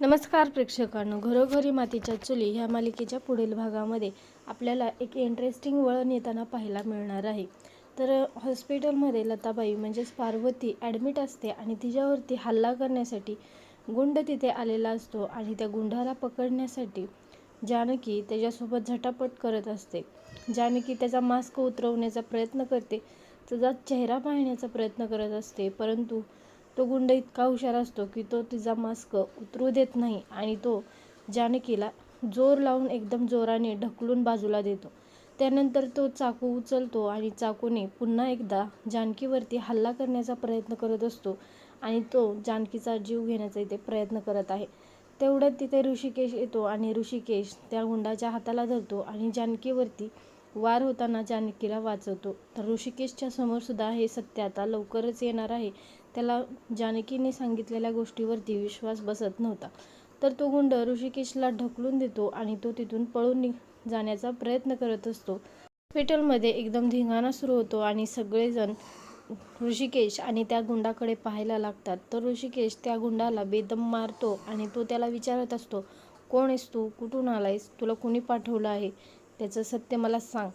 नमस्कार प्रेक्षकांनो घरोघरी मातीच्या चुली ह्या मालिकेच्या पुढील भागामध्ये आपल्याला एक इंटरेस्टिंग वळण येताना पाहायला मिळणार आहे. तर हॉस्पिटलमध्ये लताबाई म्हणजेच पार्वती ॲडमिट असते आणि तिच्यावरती हल्ला करण्यासाठी गुंड तिथे आलेला असतो आणि त्या गुंडाला पकडण्यासाठी जानकी त्याच्यासोबत झटापट करत असते. जानकी त्याचा मास्क उतरवण्याचा प्रयत्न करते त्याचा चेहरा पाहण्याचा प्रयत्न करत असते परंतु तो गुंड इतका हुशार असतो की तो तिचा मास्क उतरू देत नाही आणि तो जानकीला जोर लावून एकदम जोराने ढकलून बाजूला देतो. त्यानंतर तो चाकू उचलतो आणि चाकूने पुन्हा एकदा जानकीवरती हल्ला करण्याचा प्रयत्न करत असतो आणि तो जानकीचा जीव घेण्याचा इथे प्रयत्न करत आहे. तेवढ्यात तिथे ऋषिकेश येतो आणि ऋषिकेश त्या गुंडाच्या हाताला धरतो आणि जानकीवरती वार होताना जानकीला वाचवतो. तर ऋषिकेशच्या समोर सुद्धा हे सत्य आता लवकरच येणार आहे. त्याला जानकीने सांगितलेल्या गोष्टीवरती विश्वास बसत नव्हता. तर तो गुंड ऋषिकेशला ढकलून देतो आणि तो तिथून पळून नि जाण्याचा प्रयत्न करत असतो. हॉस्पिटलमध्ये एकदम धिंगाणा सुरू होतो आणि सगळेजण ऋषिकेश आणि त्या गुंडाकडे पाहायला लागतात. तर ऋषिकेश त्या गुंडाला बेदम मारतो आणि तो त्याला विचारत असतो कोण आहेस तू? कुठून आलायस? तुला कुणी पाठवलं आहे? त्याचं सत्य मला सांग.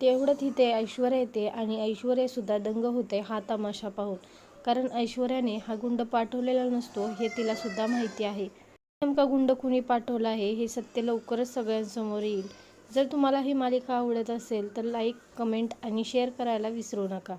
तेवढं तिथे ऐश्वर्या येते आणि ऐश्वर्यासुद्धा दंग होते हा तमाशा पाहून. कारण ऐश्वर्याने हा गुंड पाठवलेला नसतो हे तिलासुद्धा माहिती आहे. नेमका गुंड कुणी पाठवला आहे हे सत्य लवकरच सगळ्यांसमोर येईल. जर तुम्हाला ही मालिका आवडत असेल तर लाईक कमेंट आणि शेअर करायला विसरू नका.